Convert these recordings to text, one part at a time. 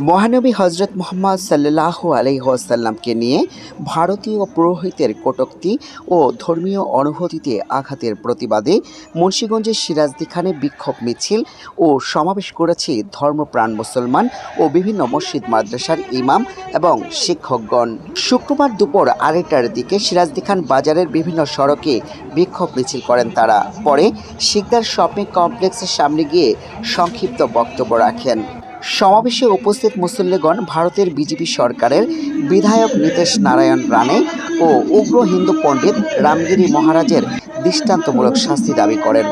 মহানবী হজরত মোহাম্মদ সাল্লাহ আলহিহাসাল্লামকে নিয়ে ভারতীয় পুরোহিতের কটূক্তি ও ধর্মীয় অনুভূতিতে আঘাতের প্রতিবাদে মুন্সীগঞ্জের সিরাজদিখানে বিক্ষোভ মিছিল ও সমাবেশ করেছে ধর্মপ্রাণ মুসলমান ও বিভিন্ন মসজিদ, মাদ্রাসার ইমাম এবং শিক্ষকগণ। শুক্রবার দুপুর আড়াইটার দিকে সিরাজদিখান বাজারের বিভিন্ন সড়কে বিক্ষোভ মিছিল করেন তারা। পরে শিকদার শপিং কমপ্লেক্সের সামনে গিয়ে সংক্ষিপ্ত বক্তব্য রাখেন। সমাবেশে উপস্থিত মুসল্লিগণ ভারতের বিজেপি সরকারের বিধায়ক নীতিশ নারায়ণ রানে ও উগ্র হিন্দু পণ্ডিত রামগিরি মহারাজের দৃষ্টান্তমূলক শাস্তি দাবি করেন।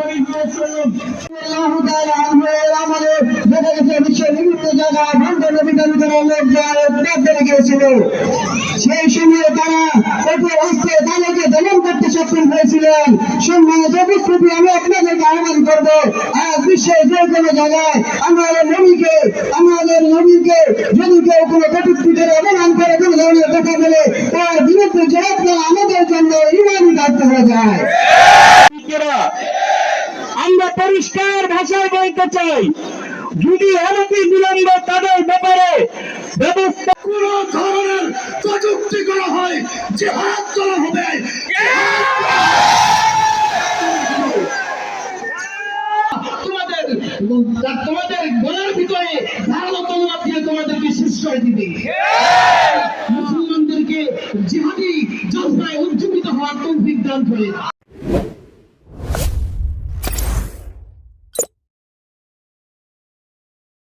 সেই সময়ে তারা হস্তে তাদেরকে দমন করতে সক্ষম হয়েছিলেন। সম্মানিত আমি আপনাদেরকে আহ্বান করব আজ বিশ্বের যে কোনো জায়গায় আমাদের নবীকে আমাদের নবীকে যদি কেউ কোনো কটুক্তি করে অবমান করে কোনো ধরনের কথা বলে তার বিরুদ্ধে জবাব দেওয়া আমাদের জন্য ইমানই দায়িত্ব হয়ে যায়। আমরা পরিষ্কার ভাষায় বলতে চাই যদি অনতি বিলম্ব তাদের ব্যাপারে ব্যবস্থা কোন ধরনের প্রযুক্তি করা হয় জেহাদ করা হবে। তোমাদের গলার ভিতরে ধারালো তলোয়ার দিয়ে তোমাদেরকে শেষ করে দিবে। মুসলমানদেরকে জিহাদি জজবায় উজ্জীবিত হওয়ার তৌফিক দান করে।